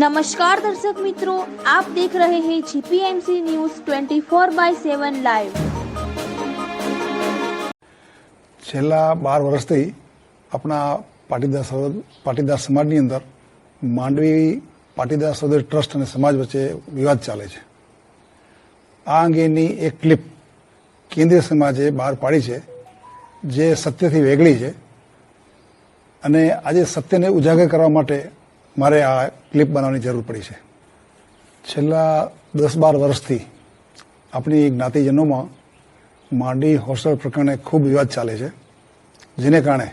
નમસ્કાર દર્શક મિત્રો આપ દેખ રહે હૈ જીપીએમસી ન્યૂઝ 24 બાય 7 લાઈવ છેલ્લા બાર વર્ષથી આપણા પાટીદાર પાટીદાર સમાજની અંદર માંડવી પાટીદાર સૌદર ટ્રસ્ટ અને સમાજ વચ્ચે વિવાદ ચાલે છે. આ અંગેની એક ક્લિપ કેન્દ્રીય સમાજે બહાર પાડી છે, જે સત્યથી વેગળી છે અને આજે સત્યને ઉજાગર કરવા માટે મારે આ ક્લિપ બનાવવાની જરૂર પડી છે. છેલ્લા દસ બાર વર્ષથી આપણી જ્ઞાતિજનોમાં માંડી હોસ્ટેલ પ્રકરણે ખૂબ વિવાદ ચાલે છે, જેને કારણે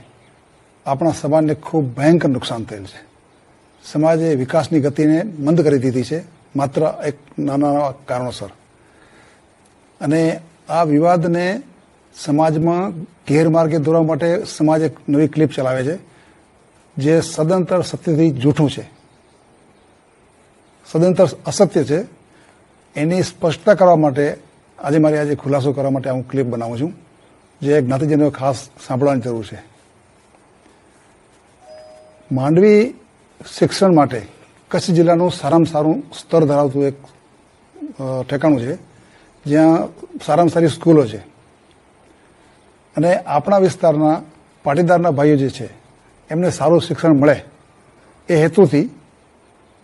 આપણા સમાજને ખૂબ ભયંકર નુકસાન થયેલ છે. સમાજે વિકાસની ગતિને મંદ કરી દીધી છે, માત્ર એક નાના કારણોસર. અને આ વિવાદને સમાજમાં ગેરમાર્ગે દોરવા માટે સમાજ એક નવી ક્લિપ ચલાવે છે. જે સદંતર સત્યથી જૂઠું છે. સદંતર અસત્ય છે. એની સ્પષ્ટતા કરવા માટે આજે મારે આજે ખુલાસો કરવા માટે હું ક્લિપ બનાવું છું. જે જ્ઞાતિજનો ખાસ સાંભળવાની જરૂર છે. માંડવી શિક્ષણ માટે કચ્છ જિલ્લાનું સારામાં સારું સ્તર ધરાવતું એક ઠેકાણું છે. જ્યાં સારામાં સારી સ્કૂલો છે. અને આપણા વિસ્તારના પાટીદારના ભાઈઓ જે છે એમને સારું શિક્ષણ મળે એ હેતુથી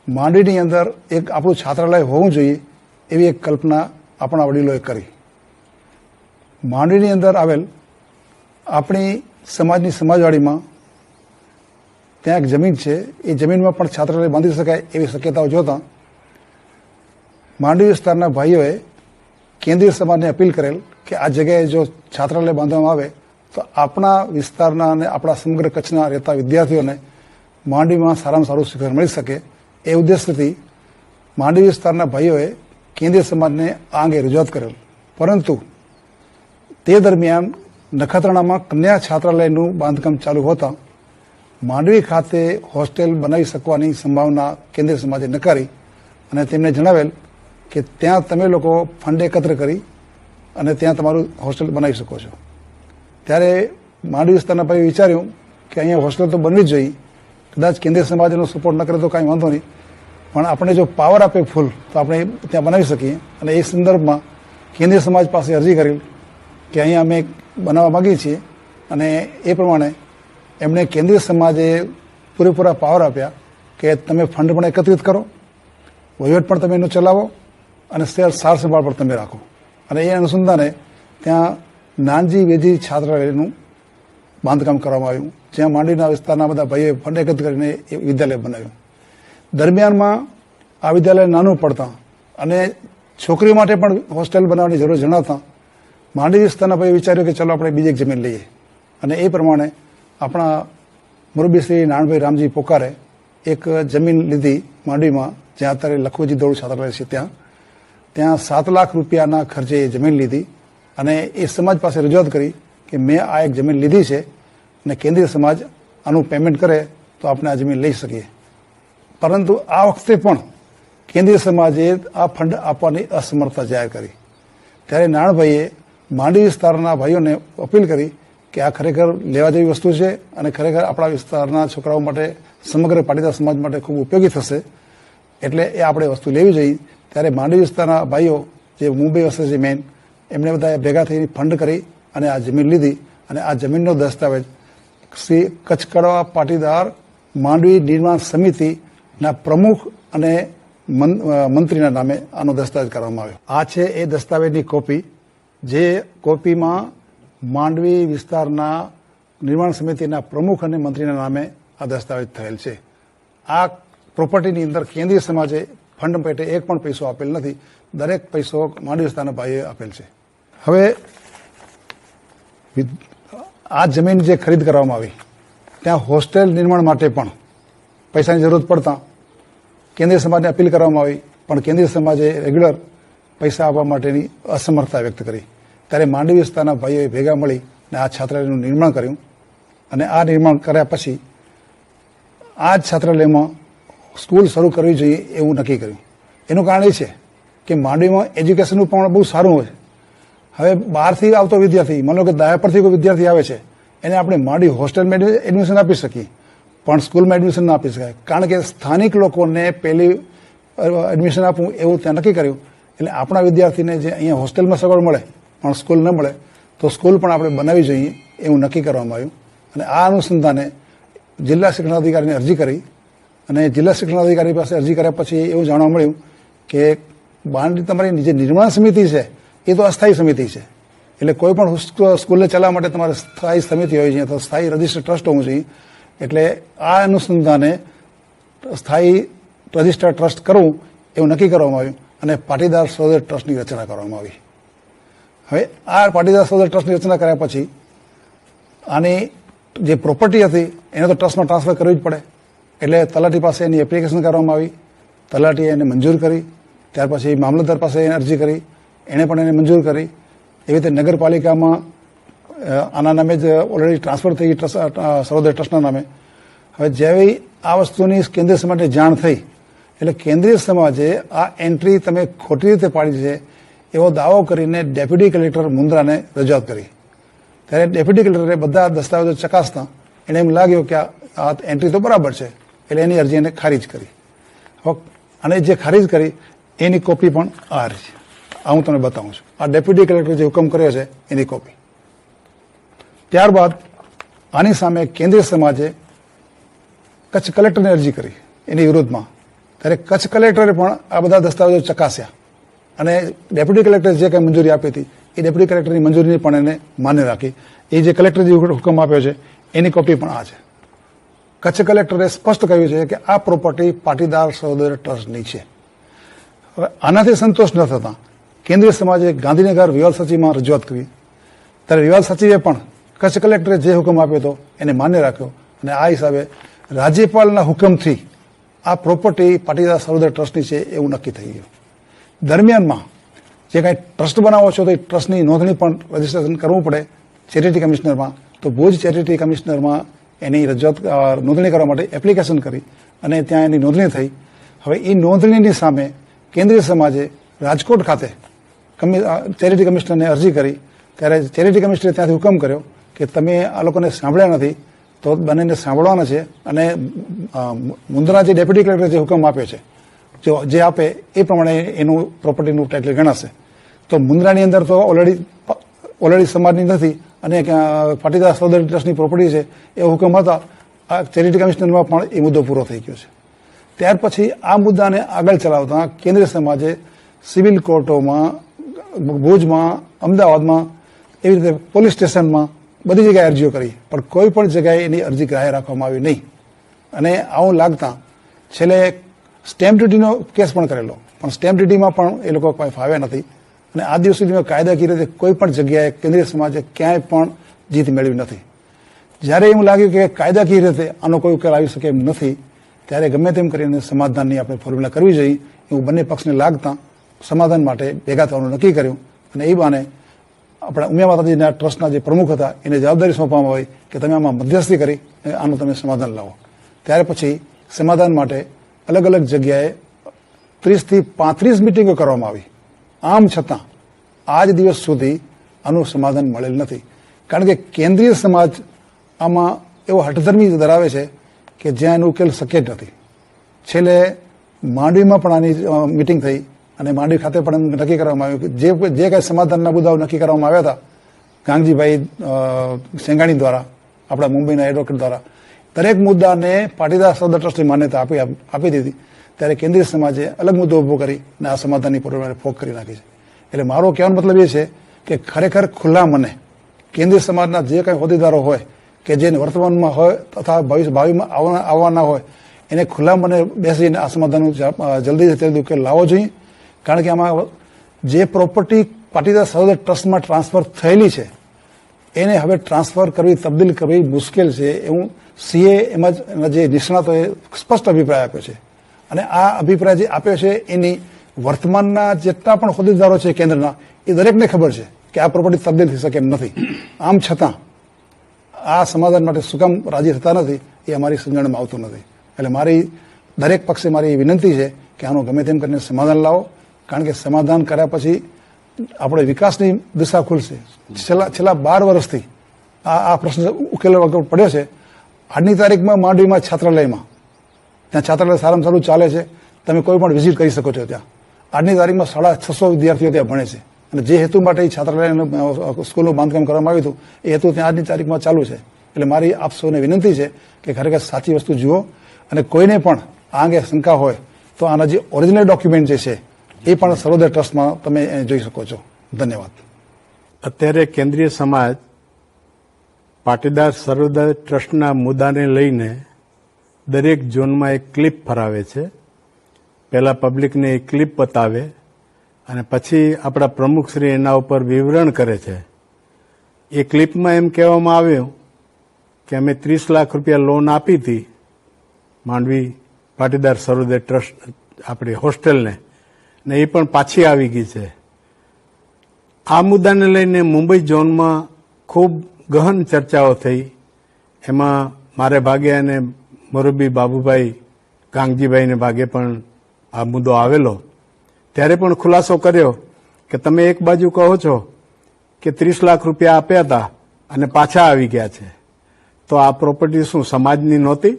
માંડવીની અંદર એક આપણું છાત્રાલય હોવું જોઈએ એવી એક કલ્પના આપણા વડીલોએ કરી. માંડવીની અંદર આવેલ આપણી સમાજની સમાજવાડીમાં ત્યાં એક જમીન છે. એ જમીનમાં પણ છાત્રાલય બાંધી શકાય એવી શક્યતાઓ જોતા માંડવી વિસ્તારના ભાઈઓએ કેન્દ્રીય સમાજને અપીલ કરેલ કે આ જગ્યાએ જો છાત્રાલય બાંધવામાં આવે તો આપણા વિસ્તારના અને આપણા સમગ્ર કચ્છના રહેતા વિદ્યાર્થીઓને માંડવીમાં સારામાં સારું શિક્ષણ મળી શકે એ ઉદ્દેશ્યથી માંડવી વિસ્તારના ભાઈઓએ કેન્દ્રીય સમાજને આ અંગે રજૂઆત કરેલ. પરંતુ તે દરમિયાન નખત્રાણામાં કન્યા છાત્રાલયનું બાંધકામ ચાલુ હોતા માંડવી ખાતે હોસ્ટેલ બનાવી શકવાની સંભાવના કેન્દ્રીય સમાજે નકારી અને તેમને જણાવેલ કે ત્યાં તમે લોકો ફંડ એકત્ર કરી અને ત્યાં તમારું હોસ્ટેલ બનાવી શકો છો. ત્યારે માંડવી વિસ્તારના ભાઈ વિચાર્યું કે અહીંયા હોસ્ટેલ તો બનવી જ જોઈએ. કદાચ કેન્દ્રીય સમાજનો સપોર્ટ ન કરે તો કાંઈ વાંધો નહીં. પણ આપણે જો પાવર આપે ફૂલ તો આપણે ત્યાં બનાવી શકીએ. અને એ સંદર્ભમાં કેન્દ્રીય સમાજ પાસે અરજી કરી કે અહીંયા અમે બનાવવા માગીએ છીએ. અને એ પ્રમાણે એમણે કેન્દ્રીય સમાજે પૂરેપૂરા પાવર આપ્યા કે તમે ફંડ પણ એકત્રિત કરો, વહીવટ પણ તમે એનું ચલાવો અને સે- સાર સંભાળ પણ તમે રાખો. અને એ અનુસંધાને ત્યાં નાનજી વેજી છાત્રાલયનું બાંધકામ કરવામાં આવ્યું. જ્યાં માંડવીના વિસ્તારના બધા ભાઈઓએ ફંડ એકત્ર કરીને એ વિદ્યાલય બનાવ્યું. દરમિયાનમાં આ વિદ્યાલય નાનું પડતા અને છોકરીઓ માટે પણ હોસ્ટેલ બનાવવાની જરૂર જણાતા માંડવી વિસ્તારના ભાઈએ વિચાર્યું કે ચલો આપણે બીજી એક જમીન લઈએ. અને એ પ્રમાણે આપણા મુરબી શ્રી નાનભાઈ રામજી પોકારે એક જમીન લીધી માંડવીમાં જ્યાં અત્યારે લખોજી દોડ છાત્રાલય છે ત્યાં. ત્યાં સાત લાખ રૂપિયાના ખર્ચે એ જમીન લીધી. અને એ સમાજ પાસે રજૂઆત કરી કે મેં આ એક જમીન લીધી છે અને કેન્દ્રીય સમાજ આનું પેમેન્ટ કરે તો આપણે આ જમીન લઈ શકીએ. પરંતુ આ વખતે પણ કેન્દ્રીય સમાજે આ ફંડ આપવાની અસમર્થતા જાહેર કરી. ત્યારે નાણભાઈએ માંડવી વિસ્તારના ભાઈઓને અપીલ કરી કે આ ખરેખર લેવા જેવી વસ્તુ છે અને ખરેખર આપણા વિસ્તારના છોકરાઓ માટે સમગ્ર પાટીદાર સમાજ માટે ખૂબ ઉપયોગી થશે. એટલે એ આપણે વસ્તુ લેવી જોઈએ. ત્યારે માંડવી વિસ્તારના ભાઈઓ જે મુંબઈ વસે છે મેન એમણે બધા ભેગા થઈને ફંડ કરી અને આ જમીન લીધી અને આ જમીનનો દસ્તાવેજ શ્રી કચ્છ કડવા પાટીદાર માંડવી નિર્માણ સમિતિના પ્રમુખ અને મંત્રીના નામે આનો દસ્તાવેજ કરવામાં આવ્યો. આ છે એ દસ્તાવેજની કોપી, જે કોપીમાં માંડવી વિસ્તારના નિર્માણ સમિતિના પ્રમુખ અને મંત્રીના નામે આ દસ્તાવેજ થયેલ છે. આ પ્રોપર્ટીની અંદર કેન્દ્રીય સમાજે ફંડ પેટે એક પણ પૈસો આપેલ નથી. દરેક પૈસો માંડવી વિસ્તારના ભાઈએ આપેલ છે. હવે આ જમીન જે ખરીદ કરવામાં આવી, ત્યાં હોસ્ટેલ નિર્માણ માટે પણ પૈસાની જરૂરત પડતા કેન્દ્રીય સમાજને અપીલ કરવામાં આવી, પણ કેન્દ્રીય સમાજે રેગ્યુલર પૈસા આપવા માટેની અસમર્થતા વ્યક્ત કરી. ત્યારે માંડવી વિસ્તારના ભાઈઓએ ભેગા મળી અને આ છાત્રાલયનું નિર્માણ કર્યું અને આ નિર્માણ કર્યા પછી આ જ છાત્રાલયમાં સ્કૂલ શરૂ કરવી જોઈએ એવું નક્કી કર્યું. એનું કારણ એ છે કે માંડવીમાં એજ્યુકેશનનું પ્રમાણ બહુ સારું હોય હવે બહારથી આવતો વિદ્યાર્થી, માનો કે દાયા પરથી કોઈ વિદ્યાર્થી આવે છે, એને આપણે માંડી હોસ્ટેલમાં એડમિશન આપી શકીએ. પણ સ્કૂલમાં એડમિશન ના આપી શકાય. કારણ કે સ્થાનિક લોકોને પહેલી એડમિશન આપવું એવું ત્યાં નક્કી કર્યું. એટલે આપણા વિદ્યાર્થીને જે અહીંયા હોસ્ટેલમાં સગવડ મળે, પણ સ્કૂલ ન મળે, તો સ્કૂલ પણ આપણે બનાવવી જોઈએ એવું નક્કી કરવામાં આવ્યું. અને આ અનુસંધાને જિલ્લા શિક્ષણાધિકારીને અરજી કરી. અને જિલ્લા શિક્ષણાધિકારી પાસે અરજી કર્યા પછી એવું જાણવા મળ્યું કે બાંધી તમારી જે નિર્માણ સમિતિ છે એ તો અસ્થાયી સમિતિ છે. એટલે કોઈ પણ સ્કૂલને ચલાવવા માટે તમારે સ્થાયી સમિતિ હોય છે અથવા સ્થાયી રજિસ્ટર ટ્રસ્ટ હોવું જોઈએ. એટલે આ અનુસંધાને સ્થાયી રજિસ્ટર ટ્રસ્ટ કરવું એવું નક્કી કરવામાં આવ્યું અને પાટીદાર સહોદર ટ્રસ્ટની રચના કરવામાં આવી. હવે આ પાટીદાર સહોદર ટ્રસ્ટની રચના કર્યા પછી આની જે પ્રોપર્ટી હતી, એને તો ટ્રસ્ટમાં ટ્રાન્સફર કરવી જ પડે. એટલે તલાટી પાસે એની એપ્લિકેશન કરવામાં આવી. તલાટીએ એને મંજૂર કરી. ત્યાર પછી મામલતદાર પાસે એને અરજી કરી. એણે પણ એને મંજૂર કરી. એવી રીતે નગરપાલિકામાં આના નામે જ ઓલરેડી ટ્રાન્સફર થઈ ગઈ સર્વોદય ટ્રસ્ટના નામે. હવે જેવી આ વસ્તુની કેન્દ્રીય સમાજને જાણ થઈ, એટલે કેન્દ્રીય સમાજે આ એન્ટ્રી તમે ખોટી રીતે પાડી છે, એવો દાવો કરીને ડેપ્યુટી કલેક્ટર મુન્દ્રાને રજૂઆત કરી. ત્યારે ડેપ્યુટી કલેક્ટરે બધા દસ્તાવેજો ચકાસતા એને એમ લાગ્યું કે આ- એન્ટ્રી તો બરાબર છે, એટલે એની અરજી એને ખારીજ કરી. અને જે ખારીજ કરી, એની કોપી પણ આ છે. આ હું તમને બતાવું છું. આ ડેપ્યુટી કલેક્ટર જે હુકમ કર્યો છે, એની કોપી ત્યારબાદ આની સામે કેન્દ્રીય સમાજે કચ્છ કલેક્ટરને અરજી કરી. એની વિરુદ્ધમાં. ત્યારે કચ્છ કલેક્ટરે પણ આ બધા દસ્તાવેજો ચકાસ્યા. અને ડેપ્યુટી કલેક્ટરે જે કંઈ મંજૂરી આપી હતી, એ ડેપ્યુટી કલેક્ટરની મંજૂરીને પણ એને માન્ય રાખી. એ જે કલેક્ટર જે હુકમ આપ્યો છે, એની કોપી પણ આ છે. કચ્છ કલેક્ટરે સ્પષ્ટ કહ્યું છે કે આ પ્રોપર્ટી પાટીદાર સહોદર ટ્રસ્ટની છે. હવે આનાથી સંતોષ ન થતા કેન્દ્રીય સમાજે ગાંધીનગર વિવાદ સચિવમાં રજૂઆત કરી. ત્યારે વિવાદ સચિવે પણ કચ્છ કલેક્ટરે જે હુકમ આપ્યો હતો એને માન્ય રાખ્યો અને આ હિસાબે રાજ્યપાલના હુકમથી આ પ્રોપર્ટી પાટીદાર સરોદર ટ્રસ્ટની છે એવું નક્કી થઈ ગયું. દરમિયાનમાં જે કાંઈ ટ્રસ્ટ બનાવો છો તો એ ટ્રસ્ટની નોંધણી પણ રજીસ્ટ્રેશન કરવું પડે ચેરિટી કમિશનરમાં તો ભુજ ચેરિટી કમિશનરમાં એની રજૂઆત નોંધણી કરવા માટે એપ્લિકેશન કરી અને ત્યાં એની નોંધણી થઈ. હવે એ નોંધણીની સામે કેન્દ્રીય સમાજે રાજકોટ ખાતે ચેરિટી કમિશનરને અરજી કરી. ત્યારે ચેરિટી કમિશનરે ત્યાંથી હુકમ કર્યો કે તમે આ લોકોને સાંભળ્યા નથી, તો બંનેને સાંભળવાના છે અને મુંદ્રા જે ડેપ્યુટી કલેક્ટરે જે હુકમ આપ્યો છે, જો જે આપે એ પ્રમાણે એનું પ્રોપર્ટીનું ટાઇટલ ગણાશે. તો મુંદ્રાની અંદર તો ઓલરેડી ઓલરેડી સમાજની નથી અને પાટીદાર સૌદર ટ્રસ્ટની પ્રોપર્ટી છે, એ હુકમ હતા. આ ચેરિટી કમિશનરમાં પણ એ મુદ્દો પૂરો થઈ ગયો છે. ત્યાર પછી આ મુદ્દાને આગળ ચલાવતા કેન્દ્રીય સમાજે સિવિલ કોર્ટોમાં ભુજમાં, અમદાવાદમાં એવી રીતે પોલીસ સ્ટેશનમાં બધી જગ્યાએ અરજીઓ કરી. પણ કોઈ પણ જગ્યાએ એની અરજી ગ્રાહ્ય રાખવામાં આવી નહીં. અને આવું લાગતા છેલ્લે સ્ટેમ્પ ડ્યુટીનો કેસ પણ કરેલો. પણ સ્ટેમ્પ ડ્યુટીમાં પણ એ લોકો કોઈ ફાવ્યા નથી. અને આ દિવસ સુધીમાં કાયદાકીય રીતે કોઈ પણ જગ્યાએ કેન્દ્રીય સમાજે ક્યાંય પણ જીત મેળવી નથી. જ્યારે એવું લાગ્યું કે કાયદાકીય રીતે આનો કોઈ ઉકેલ આવી શકે એમ નથી, ત્યારે ગમે તેમ કરીને સમાધાનની આપણે ફોર્મ્યુલા કરવી જોઈએ. એવું બંને પક્ષને લાગતા સમાધાન માટે ભેગા થવાનું નક્કી કર્યું. અને એ બાને આપણા ઉમિયા માતાજીના ટ્રસ્ટના જે પ્રમુખ હતા, એને જવાબદારી સોંપવામાં આવી કે તમે આમાં મધ્યસ્થી કરી આનું તમે સમાધાન લાવો. ત્યાર પછી સમાધાન માટે અલગ અલગ જગ્યાએ ત્રીસથી પાંત્રીસ મિટિંગો કરવામાં આવી. આમ છતાં આજ દિવસ સુધી આનું સમાધાન મળેલ નથી. કારણ કે કેન્દ્રીય સમાજ આમાં એવો હઠધર્મી ધરાવે છે કે જ્યાં એનો ઉકેલ શક્ય જ નથી. છેલ્લે માંડવીમાં પણ આની મિટિંગ થઈ. અને માંડવી ખાતે પણ નક્કી કરવામાં આવ્યું જે જે કાંઈ સમાધાનના મુદ્દાઓ નક્કી કરવામાં આવ્યા હતા, ગાંગજીભાઈ સેંગાણી દ્વારા, આપણા મુંબઈના એડવોકેટ દ્વારા, દરેક મુદ્દાને પાટીદાર સૌદર ટ્રસ્ટની માન્યતા આપી આપી દીધી. ત્યારે કેન્દ્રીય સમાજે અલગ મુદ્દો ઊભો કરી અને આ સમાધાનની પૂર્વને ફોક કરી નાખી છે. એટલે મારો કહેવાનો મતલબ એ છે કે ખરેખર ખુલ્લા મને કેન્દ્રીય સમાજના જે કંઈ હોદ્દેદારો હોય કે જે વર્તમાનમાં હોય તથા ભવિષ્ય ભાવિમાં આવવાના હોય, એને ખુલ્લા મને બેસીને આ સમાધાનનું જલ્દી જલ્દી ઉકેલ લાવવો જોઈએ. કારણ કે આમાં જે પ્રોપર્ટી પાટીદાર સહોદર ટ્રસ્ટમાં ટ્રાન્સફર થયેલી છે, એને હવે ટ્રાન્સફર કરવી તબદીલ કરવી મુશ્કેલ છે એવું સીએ એમાં જ જે નિષ્ણાતોએ સ્પષ્ટ અભિપ્રાય આપ્યો છે. અને આ અભિપ્રાય જે આપ્યો છે, એની વર્તમાનના જેટલા પણ હોદ્દેદારો છે કેન્દ્રના, એ દરેકને ખબર છે કે આ પ્રોપર્ટી તબદીલ થઈ શકે એમ નથી. આમ છતાં, આ સમાધાન માટે શું કામ રાજી થતા નથી, એ અમારી સમજણમાં આવતું નથી. એટલે મારી દરેક પક્ષે મારી વિનંતી છે કે આનું ગમે તેમ કરીને સમાધાન લાવો. કારણ કે સમાધાન કર્યા પછી આપણે વિકાસની દિશા ખુલશે. છેલ્લા છેલ્લા બાર વર્ષથી આ આ પ્રશ્ન ઉકેલવા પડ્યો છે. આજની તારીખમાં માંડવીમાં છાત્રાલયમાં. ત્યાં છાત્રાલય સારામાં સારું ચાલે છે. તમે કોઈ પણ વિઝિટ કરી શકો છો ત્યાં. આજની તારીખમાં સાડા છસો વિદ્યાર્થીઓ ત્યાં ભણે છે. અને જે હેતુ માટે છાત્રાલયનું સ્કૂલનું બાંધકામ કરવામાં આવ્યું હતું, એ હેતુ ત્યાં આજની તારીખમાં ચાલુ છે. એટલે મારી આપ સૌને વિનંતી છે કે ખરેખર સાચી વસ્તુ જુઓ. અને કોઈને પણ આ અંગે શંકા હોય, તો આના જે ઓરિજિનલ ડોક્યુમેન્ટ જે છે એ પણ સર્વોદય ટ્રસ્ટમાં તમે જોઈ શકો છો. ધન્યવાદ. અત્યારે કેન્દ્રીય સમાજ પાટીદાર સર્વોદય ટ્રસ્ટના મુદ્દાને લઈને દરેક ઝોનમાં એક ક્લિપ ફરાવે છે. પહેલા પબ્લિકને એક ક્લિપ બતાવે અને પછી આપણા પ્રમુખશ્રી એના ઉપર વિવરણ કરે છે. એ ક્લિપમાં એમ કહેવામાં આવ્યું કે અમે ત્રીસ લાખ રૂપિયા લોન આપી હતી માંડવી પાટીદાર સર્વોદય ટ્રસ્ટ, આપણી હોસ્ટેલને. ને એ પણ પાછી આવી ગઈ છે. આ મુદ્દાને લઈને મુંબઈ ઝોનમાં ખૂબ ગહન ચર્ચાઓ થઈ. એમાં મારે ભાગે અને મોરબી બાબુભાઈ કાંગજીભાઈને ભાગે પણ આ મુદ્દો આવેલો. ત્યારે પણ ખુલાસો કર્યો કે તમે એક બાજુ કહો છો કે ત્રીસ લાખ રૂપિયા આપ્યા હતા અને પાછા આવી ગયા છે. તો આ પ્રોપર્ટી શું સમાજની નહોતી?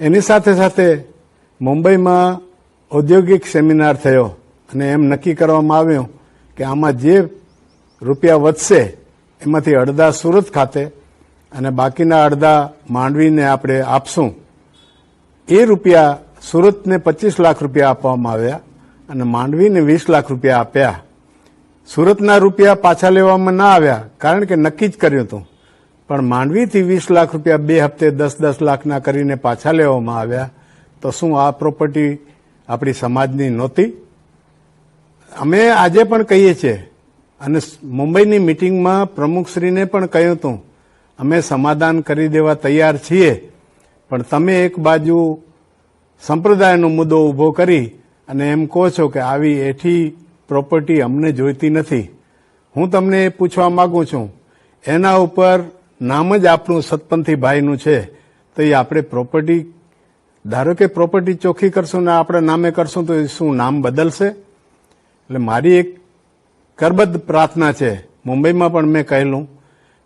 એની સાથે સાથે મુંબઈમાં ઔદ્યોગિક સેમિનાર થયો અને એમ નક્કી કરવામાં આવ્યું કે આમાં જે રૂપિયા વધશે, એમાંથી અડધા સુરત ખાતે અને બાકીના અડધા માંડવીને આપણે આપશું. એ રૂપિયા સુરતને પચીસ લાખ રૂપિયા આપવામાં આવ્યા અને માંડવીને વીસ લાખ રૂપિયા આપ્યા. સુરતના રૂપિયા પાછા લેવામાં ના આવ્યા, કારણ કે નક્કી જ કર્યું હતું. પણ માંડવીથી વીસ લાખ રૂપિયા બે હપ્તે દસ દસ લાખના કરીને પાછા લેવામાં આવ્યા. તો શું આ પ્રોપર્ટી આપણી સમાજની નહોતી. અમે આજે પણ કહીએ છીએ, અને મુંબઈની મિટિંગમાં પ્રમુખશ્રીને પણ કહ્યું હતું, અમે સમાધાન કરી દેવા તૈયાર છીએ, પણ તમે એક બાજુ સંપ્રદાયનો મુદ્દો ઊભો કરી અને એમ કહો છો કે આવી એઠી પ્રોપર્ટી અમને જોઈતી નથી. હું તમને એ પૂછવા માંગુ છું, એના ઉપર નામ જ આપણું સતપંથી ભાઈનું છે, તો એ આપણે પ્રોપર્ટી ધારો કે પ્રોપર્ટી ચોખ્ખી કરશું ને આપણે નામે કરશું તો શું નામ બદલશે? એટલે મારી એક કરબદ્ધ પ્રાર્થના છે. મુંબઈમાં પણ મેં કહેલું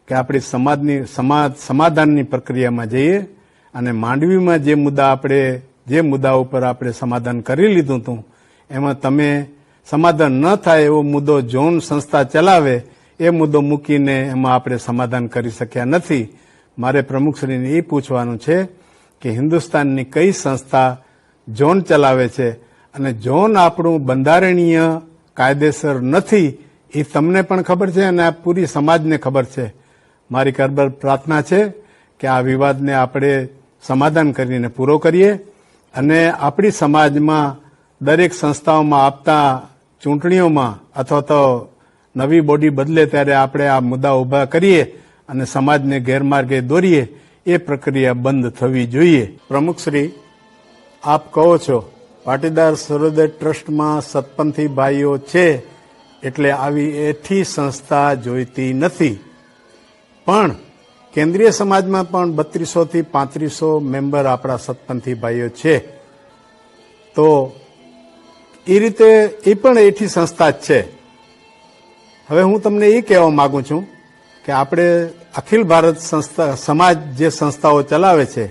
કે આપણી સમાજની, સમાજ, સમાધાનની પ્રક્રિયામાં જઈએ અને માંડવીમાં જે મુદ્દા આપણે, જે મુદ્દા ઉપર આપણે સમાધાન કરી લીધું હતું, એમાં તમે સમાધાન ન થાય એવો મુદ્દો ઝોન સંસ્થા ચલાવે, એ મુદ્દો મૂકીને એમાં આપણે સમાધાન કરી શક્યા નથી. મારે પ્રમુખશ્રીને એ પૂછવાનું છે કે હિન્દુસ્તાનની કઈ સંસ્થા ઝોન ચલાવે છે અને ઝોન આપણું બંધારણીય કાયદેસર નથી, એ તમને પણ ખબર છે અને આ પૂરી સમાજને ખબર છે. મારી કરબર પ્રાર્થના છે કે આ વિવાદને આપણે સમાધાન કરીને પૂરો કરીએ અને આપણી સમાજમાં દરેક સંસ્થાઓમાં આપતા ચૂંટણીઓમાં અથવા તો નવી બોડી બદલે ત્યારે આપણે આ મુદ્દા ઊભા કરીએ અને સમાજને ગેરમાર્ગે દોરીએ. એ પ્રક્રિયા બંધ થવી જોઈએ. પ્રમુખશ્રી આપ કહો છો, પાટીદાર સરોદય ટ્રસ્ટમાં સતપંથી ભાઈઓ છે, એટલે આવી એઠી સંસ્થા જોઈતી નથી. પણ કેન્દ્રીય સમાજમાં પણ બત્રીસોથી પાંત્રીસો મેમ્બર આપણા સતપંથી ભાઈઓ છે. તો એ રીતે એ પણ એઠી સંસ્થા જ છે. હવે હું તમને એ કહેવા માગું છું કે આપણે અખિલ ભારત સંસ્થા, સમાજ જે સંસ્થાઓ ચલાવે છે,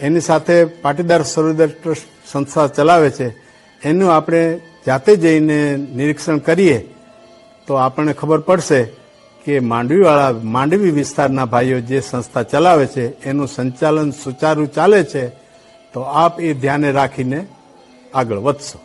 એની સાથે પાટીદાર સર્વોદય ટ્રસ્ટ સંસ્થા ચલાવે છે, એનું આપણે જાતે જઈને નિરીક્ષણ કરીએ, તો આપણને ખબર પડશે કે માંડવીવાળા, માંડવી વિસ્તારના ભાઈઓ જે સંસ્થા ચલાવે છે, એનું સંચાલન સુચારુ ચાલે છે, તો આપ એ ધ્યાને રાખીને આગળ વધશો.